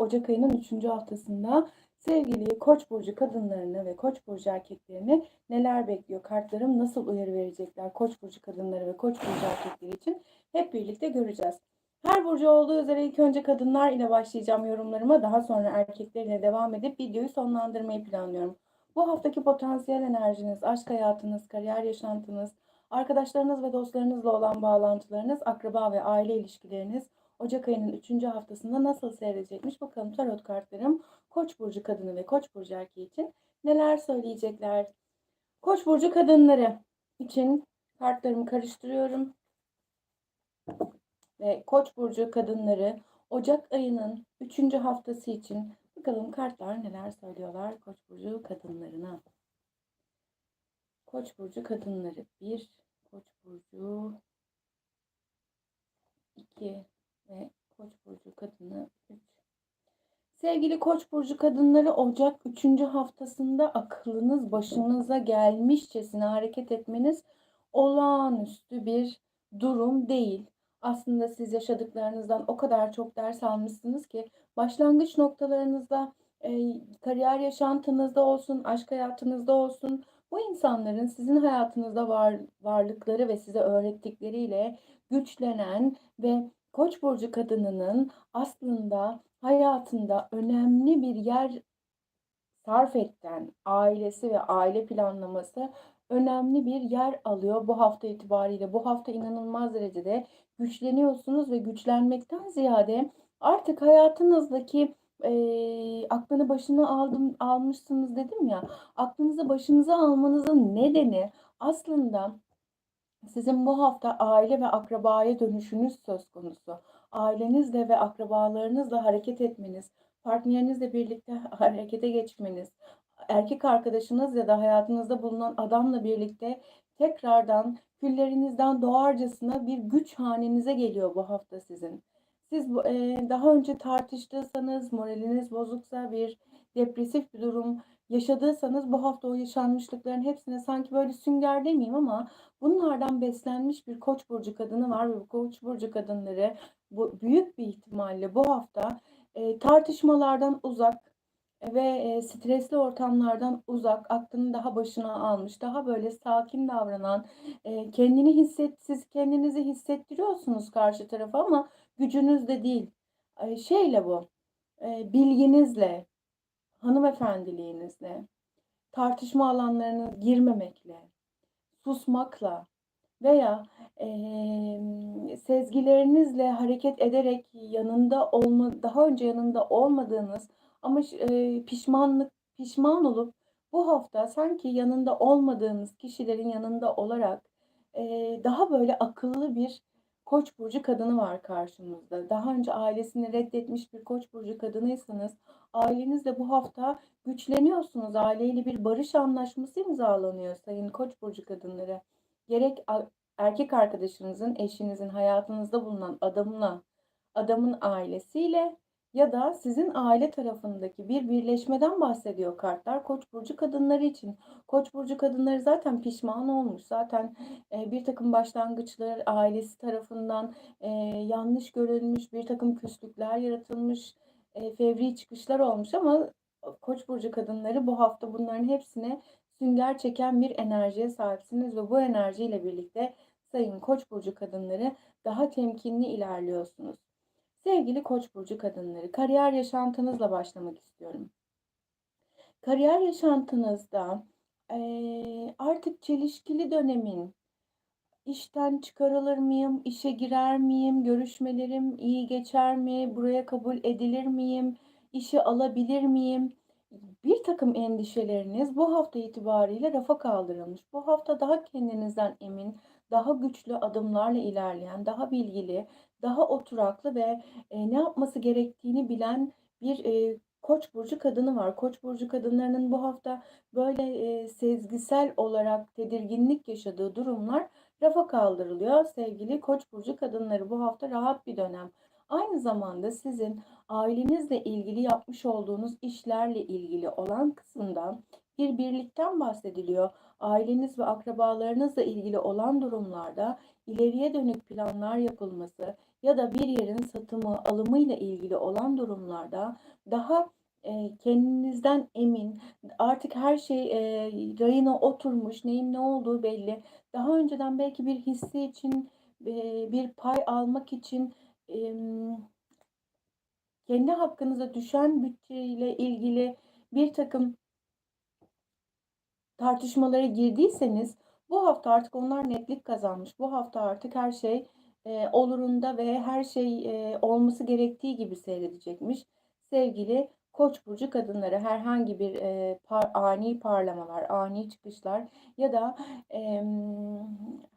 Ocak ayının 3. haftasında sevgili Koç burcu kadınlarını ve Koç burcu erkeklerini neler bekliyor? Kartlarım nasıl uyarı verecekler Koç burcu kadınları ve Koç burcu erkekleri için hep birlikte göreceğiz. Her burcu olduğu üzere ilk önce kadınlar ile başlayacağım yorumlarıma. Daha sonra erkekler ile devam edip videoyu sonlandırmayı planlıyorum. Bu haftaki potansiyel enerjiniz, aşk hayatınız, kariyer yaşantınız, arkadaşlarınız ve dostlarınızla olan bağlantılarınız, akraba ve aile ilişkileriniz, Ocak ayının 3. haftasında nasıl seyredecekmiş bakalım tarot kartlarım Koç burcu kadını ve Koç burcu erkeği için neler söyleyecekler. Koç burcu kadınları için kartlarımı karıştırıyorum. Ve Koç burcu kadınları Ocak ayının 3. haftası için bakalım kartlar neler söylüyorlar Koç burcu kadınlarına. Koç burcu kadınları 1, Koç burcu 2, ve Koç burcu kadını 3. Sevgili Koç burcu kadınları Ocak 3. haftasında akılınız başınıza gelmişçesine hareket etmeniz olağanüstü bir durum değil. Aslında siz yaşadıklarınızdan o kadar çok ders almışsınız ki başlangıç noktalarınızda e, kariyer yaşantınızda olsun, aşk hayatınızda olsun bu insanların sizin hayatınızda var, varlıkları ve size öğrettikleriyle güçlenen ve Koç burcu kadınının aslında hayatında önemli bir yer sarf etten ailesi ve aile planlaması önemli bir yer alıyor bu hafta itibariyle. Bu hafta inanılmaz derecede güçleniyorsunuz ve güçlenmekten ziyade artık hayatınızdaki e, aklını başına aldım almışsınız dedim ya. Aklınızı başınıza almanızın nedeni aslında sizin bu hafta aile ve akrabaya dönüşünüz söz konusu. Ailenizle ve akrabalarınızla hareket etmeniz, partnerinizle birlikte harekete geçmeniz, erkek arkadaşınız ya da hayatınızda bulunan adamla birlikte tekrardan küllerinizden doğarcasına bir güç hanenize geliyor bu hafta sizin. Siz daha önce tartıştıysanız, moraliniz bozuksa bir depresif bir durum yaşadıysanız bu hafta o yaşanmışlıkların hepsine sanki böyle sünger demeyeyim ama bunlardan beslenmiş bir koç burcu kadını var ve bu koç burcu kadınları bu büyük bir ihtimalle bu hafta e, tartışmalardan uzak ve e, stresli ortamlardan uzak, aklını daha başına almış, daha böyle sakin davranan, e, kendini hisset, siz kendinizi hissettiriyorsunuz karşı tarafa ama gücünüz de değil. E, şeyle bu, e, bilginizle, hanımefendiliğinizle, tartışma alanlarına girmemekle, susmakla veya e, sezgilerinizle hareket ederek yanında olma, daha önce yanında olmadığınız ama e, pişmanlık pişman olup bu hafta sanki yanında olmadığınız kişilerin yanında olarak e, daha böyle akıllı bir Koç burcu kadını var karşımızda. Daha önce ailesini reddetmiş bir Koç burcu kadınıysanız ailenizle bu hafta güçleniyorsunuz. Aileyle bir barış anlaşması imzalanıyor sayın Koç burcu kadınları. Gerek erkek arkadaşınızın, eşinizin hayatınızda bulunan adamla, adamın ailesiyle ya da sizin aile tarafındaki bir birleşmeden bahsediyor kartlar Koç burcu kadınları için. Koç burcu kadınları zaten pişman olmuş. Zaten e, bir takım başlangıçlar ailesi tarafından e, yanlış görülmüş, bir takım küslükler yaratılmış, e, fevri çıkışlar olmuş ama Koç burcu kadınları bu hafta bunların hepsine sünger çeken bir enerjiye sahipsiniz ve bu enerjiyle birlikte sayın Koç burcu kadınları daha temkinli ilerliyorsunuz. Sevgili Koç burcu kadınları, kariyer yaşantınızla başlamak istiyorum. Kariyer yaşantınızda artık çelişkili dönemin işten çıkarılır mıyım, işe girer miyim, görüşmelerim iyi geçer mi, buraya kabul edilir miyim, işi alabilir miyim? Bir takım endişeleriniz bu hafta itibariyle rafa kaldırılmış. Bu hafta daha kendinizden emin, daha güçlü adımlarla ilerleyen, daha bilgili, daha oturaklı ve e, ne yapması gerektiğini bilen bir e, Koç burcu kadını var. Koç burcu kadınlarının bu hafta böyle e, sezgisel olarak tedirginlik yaşadığı durumlar rafa kaldırılıyor. Sevgili Koç burcu kadınları bu hafta rahat bir dönem. Aynı zamanda sizin ailenizle ilgili yapmış olduğunuz işlerle ilgili olan kısımda bir birlikten bahsediliyor. Aileniz ve akrabalarınızla ilgili olan durumlarda ileriye dönük planlar yapılması, ya da bir yerin satımı, alımıyla ilgili olan durumlarda daha, eee, kendinizden emin, artık her şey, eee, rayına oturmuş, neyin ne olduğu belli. Daha önceden belki bir hisse için, eee, bir pay almak için, emm, kendi hakkınıza düşen bütçeyle ilgili birtakım tartışmalara girdiyseniz bu hafta artık onlar netlik kazanmış. Bu hafta artık her şey, eee, olurunda ve her şey, eee, olması gerektiği gibi seyredecekmiş. Sevgili Koç burcu kadınları herhangi bir, eee, par ani parlamalar, ani çıkışlar ya da, emm,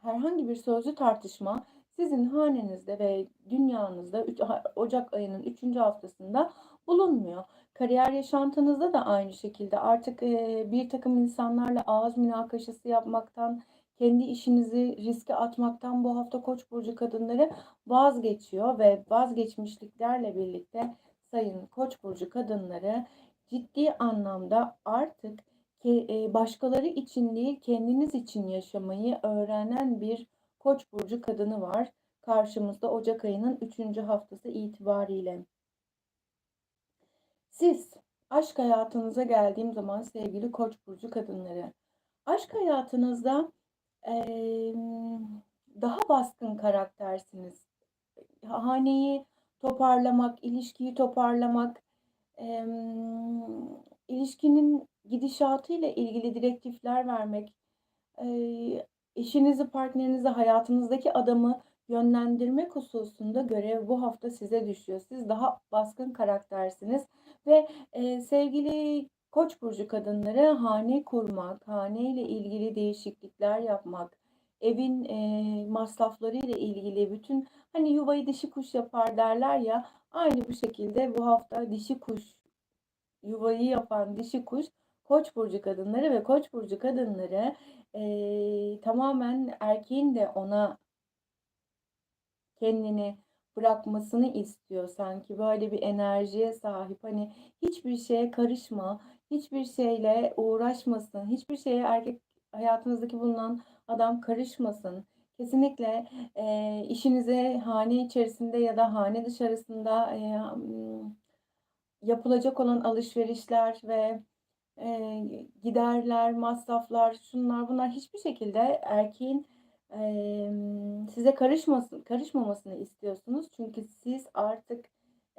herhangi bir sözlü tartışma sizin hanenizde ve dünyanızda üç ha ocak ayının 3. haftasında bulunmuyor. Kariyer yaşantınızda da aynı şekilde artık, eee, birtakım insanlarla ağız münakaşası yapmaktan, kendi işinizi riske atmaktan bu hafta Koç burcu kadınları vazgeçiyor ve vazgeçmişliklerle birlikte sayın Koç burcu kadınları ciddi anlamda artık eee, başkaları için değil kendiniz için yaşamayı öğrenen bir Koç burcu kadını var karşımızda ocak ayının 3. haftası itibariyle. Siz, aşk hayatınıza geldiğim zaman sevgili Koç burcu kadınları, aşk hayatınızda, daha baskın karaktersiniz. haneyi toparlamak, ilişkiyi toparlamak, ilişkinin gidişatıyla ilgili direktifler vermek, eşinizi, partnerinizi, hayatınızdaki adamı yönlendirmek hususunda görev bu hafta size düşüyor. Siz daha baskın karaktersiniz ve, eee, sevgili Koç burcu kadınları hane kurmak, haneyle ilgili değişiklikler yapmak, evin, eee, masraflarıyla ilgili bütün, hani, "Yuvayı dişi kuş yapar." derler ya, aynı bu şekilde bu hafta dişi kuş, yuvayı yapan dişi kuş Koç burcu kadınları ve Koç burcu kadınları, eee, tamamen erkeğin de ona kendini bırakmasını istiyor sanki. Böyle bir enerjiye sahip. Hani hiçbir şeye karışma, hiçbir şeyle uğraşmasın, hiçbir şeye erkek hayatınızdaki bulunan adam karışmasın. Kesinlikle, eee, işinize hane içerisinde ya da hane dışarısında, ımm, yapılacak olan alışverişler ve, eee, giderler, masraflar, şunlar bunlar hiçbir şekilde erkeğin, emm, size karışmasın karışmamasını istiyorsunuz. Çünkü siz artık,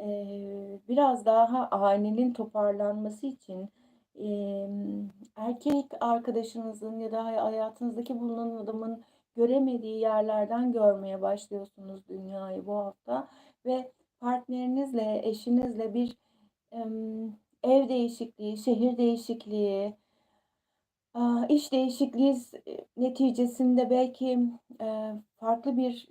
eee, biraz daha ailenin toparlanması için, emm, erkek arkadaşınızın ya da hay hayatınızdaki bulunan adamın göremediği yerlerden görmeye başlıyorsunuz dünyayı bu hafta ve partnerinizle, eşinizle bir, emm, ev değişikliği, şehir değişikliği, aaa, iş değişikliği neticesinde belki, eee, farklı bir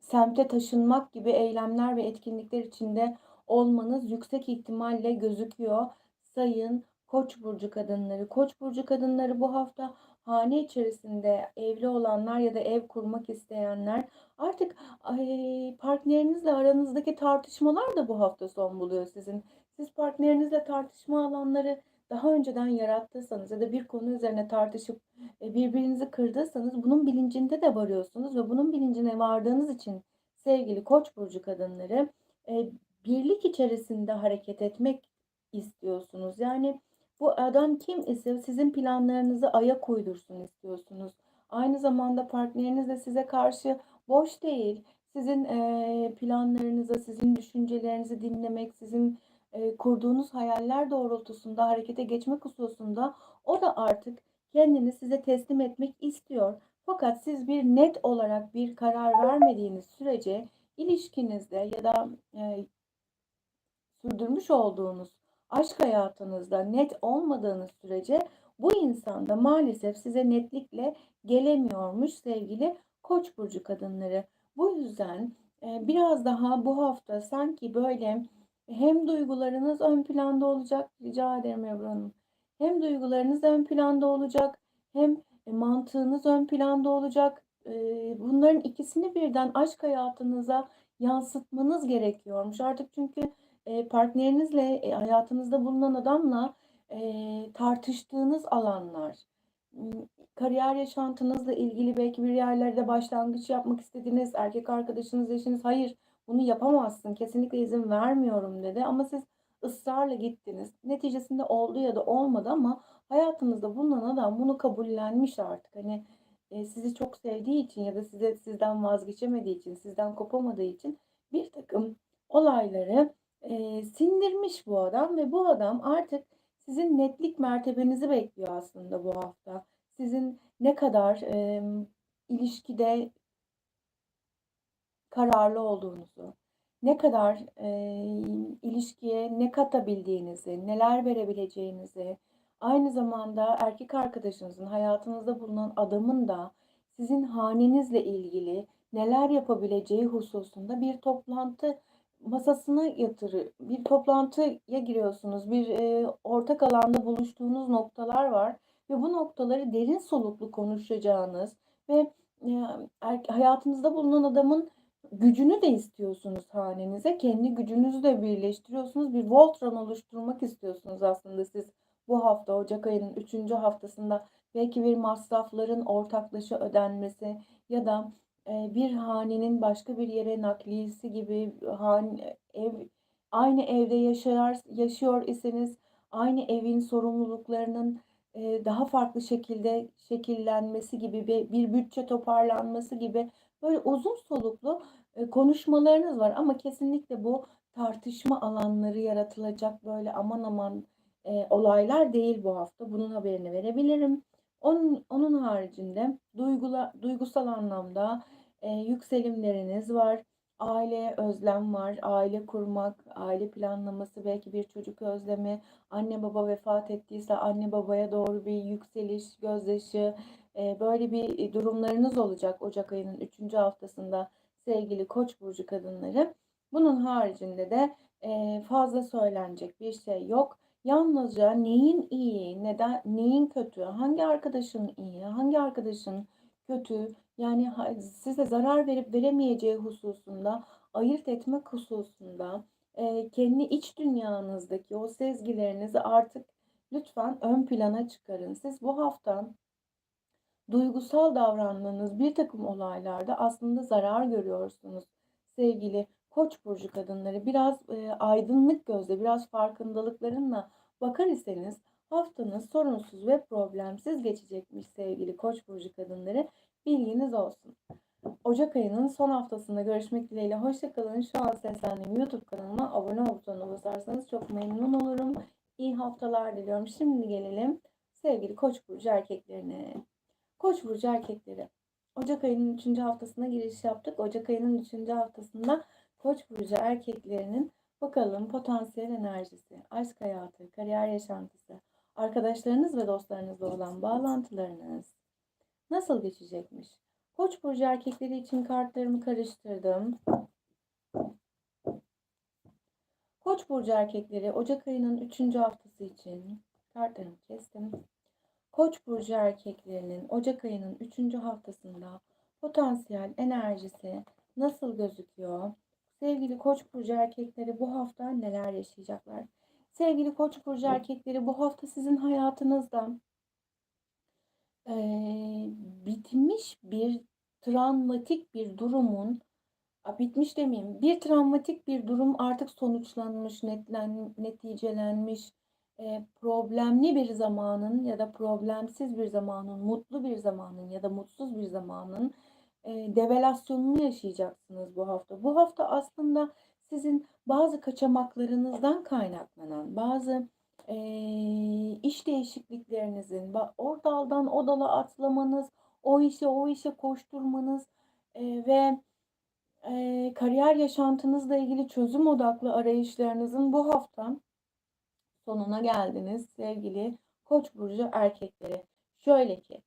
semte taşınmak gibi eylemler ve etkinlikler içinde olmanız yüksek ihtimalle gözüküyor sayın Koç burcu kadınları. Koç burcu kadınları bu hafta hane içerisinde evli olanlar ya da ev kurmak isteyenler artık, partnerinizle aranızdaki tartışmalar da bu hafta son buluyor sizin. Siz partnerinizle tartışma alanları daha önceden yarattıysanız ya da bir konu üzerine tartışıp, eee, birbirinizi kırdıysanız bunun bilincinde de varıyorsunuz ve bunun bilincine vardığınız için sevgili Koç burcu kadınları, eee, birlik içerisinde hareket etmek istiyorsunuz. Yani bu adam kim ise sizin planlarınıza ayak uydursun istiyorsunuz. Aynı zamanda partneriniz de size karşı boş değil. Sizin, planlarınıza, sizin düşüncelerinizi dinlemek, sizin, kurduğunuz hayaller doğrultusunda harekete geçmek hususunda o da artık kendini size teslim etmek istiyor. Fakat siz bir net olarak bir karar vermediğiniz sürece ilişkinizde ya da, eee sürdürmüş olduğunuz aşk hayatınızda net olmadığınız sürece bu insan da maalesef size netlikle gelemiyormuş sevgili Koç burcu kadınları. Bu yüzden, eee, biraz daha bu hafta sanki böyle hem duygularınız ön planda olacak Rica ederim Ebru Hanım. Hem duygularınız ön planda olacak hem, mantığınız ön planda olacak. Eee, bunların ikisini birden aşk hayatınıza yansıtmanız gerekiyormuş. Artık çünkü, eee, partnerinizle, eee, hayatınızda bulunan adamla, eee, tartıştığınız alanlar, kariyer yaşantınızla ilgili belki bir yerlerde başlangıç yapmak istediniz. Erkek arkadaşınız, eşiniz hayır bunu yapamazsın kesinlikle izin vermiyorum dedi ama siz ısrarla gittiniz. Neticesinde oldu ya da olmadı ama hayatınızda bulunan adam bunu kabullenmiş artık. Hani e, sizi çok sevdiği için ya da size sizden vazgeçemediği için, sizden kopamadığı için bir takım olayları e, sindirmiş bu adam ve bu adam artık sizin netlik mertebenizi bekliyor aslında bu hafta. Sizin ne kadar e, ilişkide kararlı olduğunuzu, ne kadar e, ilişkiye ne katabildiğinizi, neler verebileceğinizi, aynı zamanda erkek arkadaşınızın, hayatınızda bulunan adamın da sizin hanenizle ilgili neler yapabileceği hususunda bir toplantı masasına yatırı bir toplantıya giriyorsunuz. Bir e, ortak alanda buluştuğunuz noktalar var ve bu noktaları derin soluklu konuşacağınız ve e, er- hayatınızda bulunan adamın gücünü de istiyorsunuz hanenize. Kendi gücünüzü de birleştiriyorsunuz. Bir Voltron oluşturmak istiyorsunuz aslında siz bu hafta Ocak ayının 3. haftasında belki bir masrafların ortaklaşa ödenmesi ya da bir hanenin başka bir yere nakliyesi gibi han ev aynı evde yaşar yaşıyor iseniz aynı evin sorumluluklarının daha farklı şekilde şekillenmesi gibi bir, bir bütçe toparlanması gibi böyle uzun soluklu konuşmalarınız var ama kesinlikle bu tartışma alanları yaratılacak böyle aman aman e, olaylar değil bu hafta. Bunun haberini verebilirim. Onun, onun haricinde duygula, duygusal anlamda e, yükselimleriniz var. Aile özlem var. Aile kurmak, aile planlaması, belki bir çocuk özlemi. Anne baba vefat ettiyse anne babaya doğru bir yükseliş, gözyaşı. E, böyle bir durumlarınız olacak Ocak ayının 3. haftasında sevgili Koç burcu kadınları. Bunun haricinde de e, fazla söylenecek bir şey yok. Yalnızca neyin iyi, neden neyin kötü, hangi arkadaşın iyi, hangi arkadaşın kötü, yani size zarar verip veremeyeceği hususunda ayırt etmek hususunda e, kendi iç dünyanızdaki o sezgilerinizi artık lütfen ön plana çıkarın. Siz bu hafta duygusal davrandığınız bir takım olaylarda aslında zarar görüyorsunuz sevgili Koç burcu kadınları. Biraz e, aydınlık gözle, biraz farkındalıklarınla bakar iseniz haftanız sorunsuz ve problemsiz geçecekmiş sevgili Koç burcu kadınları. Bilginiz olsun. Ocak ayının son haftasında görüşmek dileğiyle. Hoşçakalın. Şu an seslendiğim YouTube kanalıma abone ol butonuna basarsanız çok memnun olurum. İyi haftalar diliyorum. Şimdi gelelim sevgili Koç burcu erkeklerine. Koç burcu erkekleri. Ocak ayının 3. haftasına giriş yaptık. Ocak ayının 3. haftasında Koç burcu erkeklerinin bakalım potansiyel enerjisi, aşk hayatı, kariyer yaşantısı, arkadaşlarınız ve dostlarınızla olan bağlantılarınız nasıl geçecekmiş? Koç burcu erkekleri için kartlarımı karıştırdım. Koç burcu erkekleri Ocak ayının 3. haftası için kartlarımı kestim. Koç burcu erkeklerinin Ocak ayının 3. haftasında potansiyel enerjisi nasıl gözüküyor? Sevgili Koç burcu erkekleri bu hafta neler yaşayacaklar? Sevgili Koç burcu erkekleri bu hafta sizin hayatınızda e, bitmiş bir travmatik bir durumun bitmiş demeyeyim bir travmatik bir durum artık sonuçlanmış netlen, neticelenmiş e, problemli bir zamanın ya da problemsiz bir zamanın, mutlu bir zamanın ya da mutsuz bir zamanın e, develasyonunu yaşayacaksınız bu hafta. Bu hafta aslında sizin bazı kaçamaklarınızdan kaynaklanan, bazı e, iş değişikliklerinizin, o daldan o dala atlamanız, o işe o işe koşturmanız e, ve e, kariyer yaşantınızla ilgili çözüm odaklı arayışlarınızın bu hafta sonuna geldiniz sevgili Koç burcu erkekleri. Şöyle ki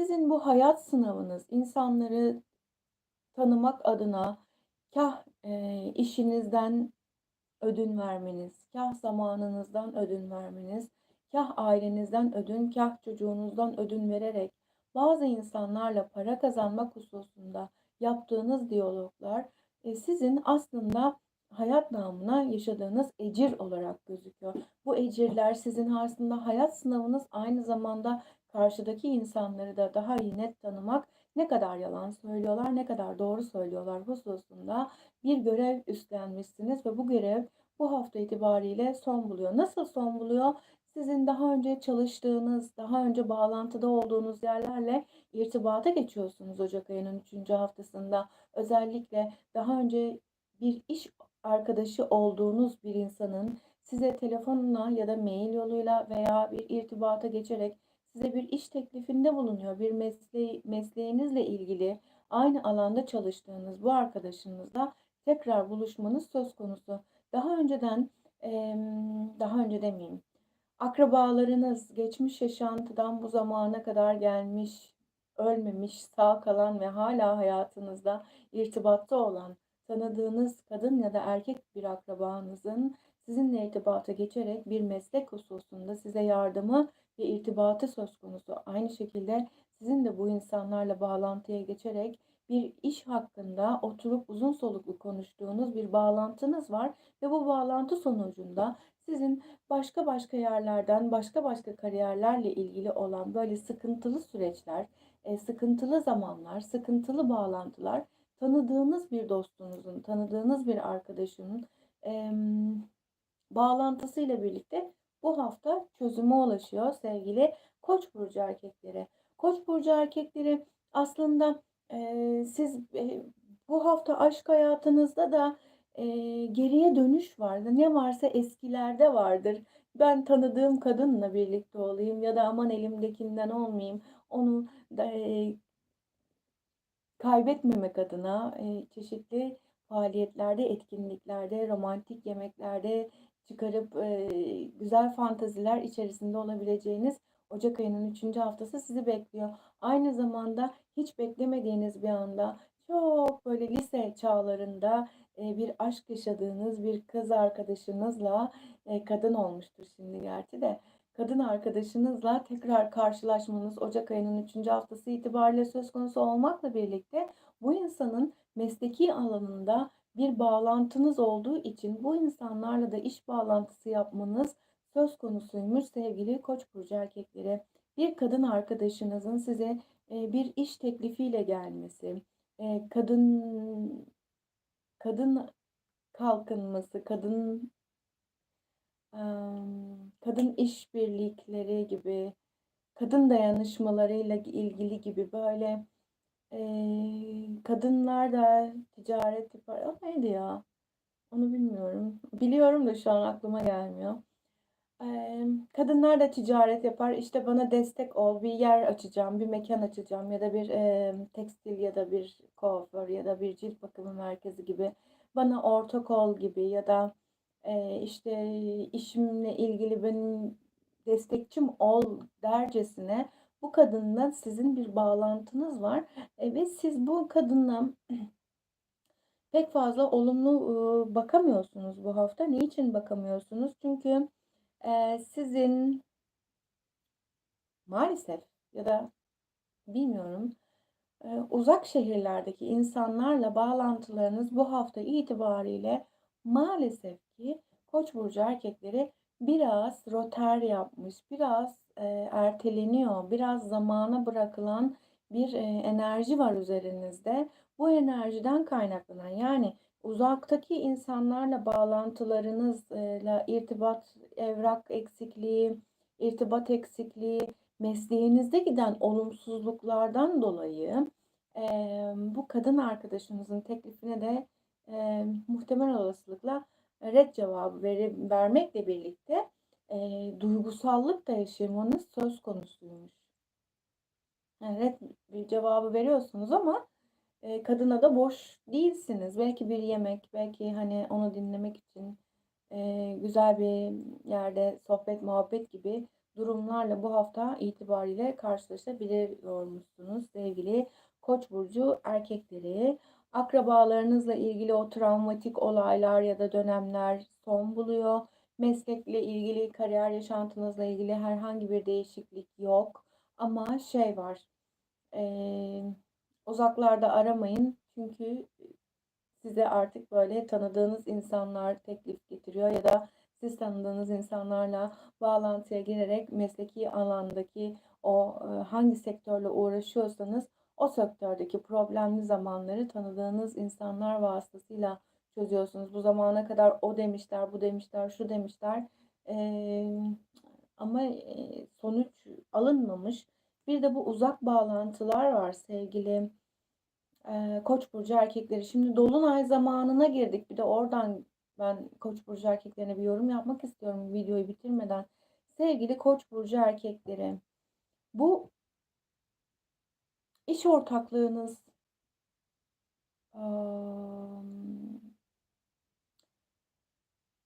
sizin bu hayat sınavınız insanları tanımak adına kah e, işinizden ödün vermeniz, kah zamanınızdan ödün vermeniz, kah ailenizden ödün, kah çocuğunuzdan ödün vererek bazı insanlarla para kazanmak hususunda yaptığınız diyaloglar e, sizin aslında hayat namına yaşadığınız ecir olarak gözüküyor. Bu ecirler sizin aslında hayat sınavınız aynı zamanda karşıdaki insanları da daha iyi net tanımak, ne kadar yalan söylüyorlar, ne kadar doğru söylüyorlar hususunda bir görev üstlenmişsiniz ve bu görev bu hafta itibariyle son buluyor. Nasıl son buluyor? Sizin daha önce çalıştığınız, daha önce bağlantıda olduğunuz yerlerle irtibata geçiyorsunuz Ocak ayının 3. haftasında. Özellikle daha önce bir iş arkadaşı olduğunuz bir insanın size telefonla ya da mail yoluyla veya bir irtibata geçerek size bir iş teklifinde bulunuyor. Bir mesleği, mesleğinizle ilgili aynı alanda çalıştığınız bu arkadaşınızla tekrar buluşmanız söz konusu. Daha önceden, daha önce demeyeyim, akrabalarınız geçmiş yaşantıdan bu zamana kadar gelmiş, ölmemiş, sağ kalan ve hala hayatınızda irtibatta olan tanıdığınız kadın ya da erkek bir akrabanızın sizinle irtibata geçerek bir meslek hususunda size yardımı ve irtibatı söz konusu. Aynı şekilde sizin de bu insanlarla bağlantıya geçerek bir iş hakkında oturup uzun soluklu konuştuğunuz bir bağlantınız var ve bu bağlantı sonucunda sizin başka başka yerlerden başka başka kariyerlerle ilgili olan böyle sıkıntılı süreçler, e, sıkıntılı zamanlar, sıkıntılı bağlantılar tanıdığınız bir dostunuzun, tanıdığınız bir arkadaşının bağlantısıyla birlikte bu hafta çözüme ulaşıyor sevgili Koç burcu erkekleri. Koç burcu erkekleri aslında e, siz e, bu hafta aşk hayatınızda da e, geriye dönüş vardı. Ne varsa eskilerde vardır. Ben tanıdığım kadınla birlikte olayım ya da aman elimdekinden olmayayım. Onu da, e, kaybetmemek adına e, çeşitli faaliyetlerde, etkinliklerde, romantik yemeklerde çıkarıp e, güzel fantaziler içerisinde olabileceğiniz Ocak ayının 3. haftası sizi bekliyor. Aynı zamanda hiç beklemediğiniz bir anda çok böyle lise çağlarında e, bir aşk yaşadığınız bir kız arkadaşınızla e, kadın olmuştur şimdi gerçi de kadın arkadaşınızla tekrar karşılaşmanız Ocak ayının 3. haftası itibariyle söz konusu olmakla birlikte bu insanın mesleki alanında bir bağlantınız olduğu için bu insanlarla da iş bağlantısı yapmanız söz konusuymuş sevgili Koç burcu erkekleri. Bir kadın arkadaşınızın size e, bir iş teklifiyle gelmesi, e, kadın kadın kalkınması, kadın kadın işbirlikleri gibi, kadın dayanışmalarıyla ilgili gibi böyle kadınlar da ticaret yapar. O neydi ya? Onu bilmiyorum. Biliyorum da şu an aklıma gelmiyor. kadınlar da ticaret yapar. İşte bana destek ol. Bir yer açacağım, bir mekan açacağım ya da bir tekstil ya da bir kuaför ya da bir cilt bakımı merkezi gibi bana ortak ol gibi ya da işte işimle ilgili benim destekçim ol dercesine bu kadınla sizin bir bağlantınız var e, ve siz bu kadınla pek fazla olumlu bakamıyorsunuz bu hafta. Niçin bakamıyorsunuz? Çünkü sizin maalesef ya da bilmiyorum uzak şehirlerdeki insanlarla bağlantılarınız bu hafta itibariyle maalesef ki Koç burcu erkekleri biraz roter yapmış, biraz e, erteleniyor, biraz zamana bırakılan bir e, enerji var üzerinizde. Bu enerjiden kaynaklanan yani uzaktaki insanlarla bağlantılarınızla irtibat, evrak eksikliği, irtibat eksikliği, mesleğinizde giden olumsuzluklardan dolayı e, bu kadın arkadaşınızın teklifine de e, muhtemel olasılıkla red cevabı veri, vermekle birlikte e, duygusallık da yaşamanız söz konusuymuş. Yani red bir cevabı veriyorsunuz ama e, kadına da boş değilsiniz. Belki bir yemek, belki hani onu dinlemek için e, güzel bir yerde sohbet, muhabbet gibi durumlarla bu hafta itibariyle karşılaşabiliyormuşsunuz sevgili Koç burcu erkekleri. Akrabalarınızla ilgili o travmatik olaylar ya da dönemler son buluyor. Meslekle ilgili, kariyer yaşantınızla ilgili herhangi bir değişiklik yok. Ama şey var, e, uzaklarda aramayın çünkü size artık böyle tanıdığınız insanlar teklif getiriyor ya da siz tanıdığınız insanlarla bağlantıya girerek mesleki alandaki o e, hangi sektörle uğraşıyorsanız o sektördeki problemli zamanları tanıdığınız insanlar vasıtasıyla çözüyorsunuz. Bu zamana kadar o demişler, bu demişler, şu demişler. Ee, ama sonuç alınmamış. Bir de bu uzak bağlantılar var sevgili e, Koç burcu erkekleri. Şimdi dolunay zamanına girdik. Bir de oradan ben Koç burcu erkeklerine bir yorum yapmak istiyorum videoyu bitirmeden. Sevgili Koç burcu erkekleri. Bu iş ortaklığınız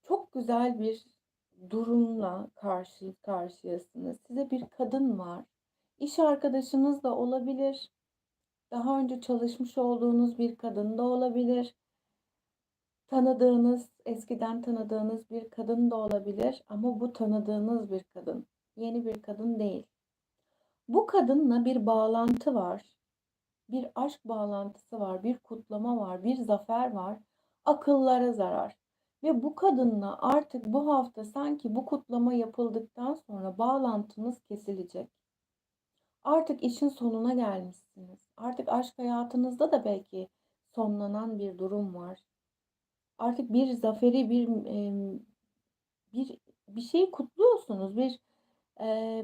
çok güzel bir durumla karşı karşıyasınız. Size bir kadın var. İş arkadaşınız da olabilir. Daha önce çalışmış olduğunuz bir kadın da olabilir. Tanıdığınız, eskiden tanıdığınız bir kadın da olabilir ama bu tanıdığınız bir kadın. Yeni bir kadın değil. Bu kadınla bir bağlantı var. Bir aşk bağlantısı var, bir kutlama var, bir zafer var. Akıllara zarar. Ve bu kadınla artık bu hafta sanki bu kutlama yapıldıktan sonra bağlantınız kesilecek. Artık işin sonuna gelmişsiniz. Artık aşk hayatınızda da belki sonlanan bir durum var. Artık bir zaferi, bir bir bir şey kutluyorsunuz. Bir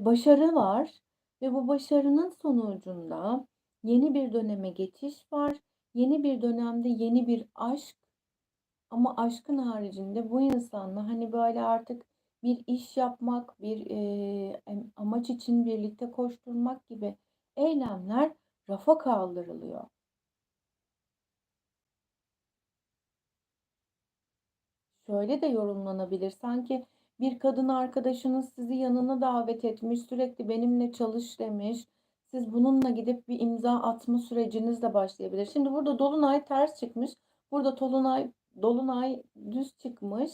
başarı var ve bu başarının sonucunda yeni bir döneme geçiş var. Yeni bir dönemde yeni bir aşk ama aşkın haricinde bu insanla hani böyle artık bir iş yapmak, bir e, amaç için birlikte koşturmak gibi eylemler rafa kaldırılıyor. Şöyle de yorumlanabilir. Sanki bir kadın arkadaşınız sizi yanına davet etmiş, sürekli benimle çalış demiş. Siz bununla gidip bir imza atma süreciniz de başlayabilir. Şimdi burada dolunay ters çıkmış. Burada dolunay dolunay düz çıkmış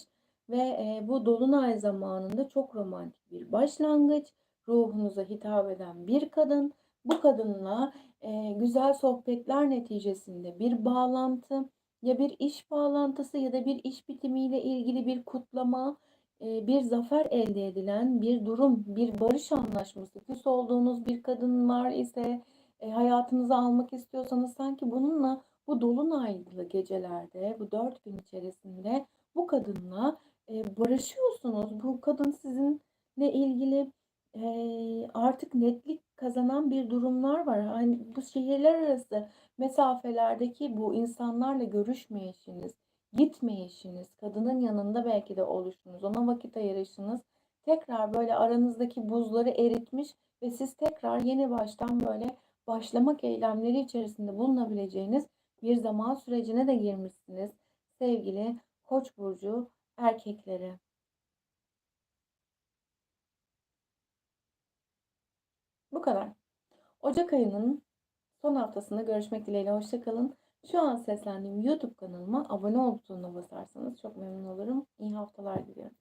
ve e, bu dolunay zamanında çok romantik bir başlangıç, ruhunuza hitap eden bir kadın. Bu kadınla e, güzel sohbetler neticesinde bir bağlantı, ya bir iş bağlantısı ya da bir iş bitimiyle ilgili bir kutlama, bir zafer elde edilen bir durum, bir barış anlaşması. Küs olduğunuz bir kadın var ise e, hayatınıza almak istiyorsanız sanki bununla bu dolunaylı gecelerde, bu dört gün içerisinde bu kadınla e, barışıyorsunuz. Bu kadın sizinle ilgili e, artık netlik kazanan bir durumlar var. Hani bu şehirler arası mesafelerdeki bu insanlarla görüşmeyişiniz, gitmeyişiniz, kadının yanında belki de oluşunuz, ona vakit ayırışınız tekrar böyle aranızdaki buzları eritmiş ve siz tekrar yeni baştan böyle başlamak eylemleri içerisinde bulunabileceğiniz bir zaman sürecine de girmişsiniz sevgili Koç burcu erkekleri. Bu kadar. Ocak ayının son haftasında görüşmek dileğiyle. Hoşçakalın. Şu an seslendiğim YouTube kanalıma abone ol butonuna basarsanız çok memnun olurum. İyi haftalar diliyorum.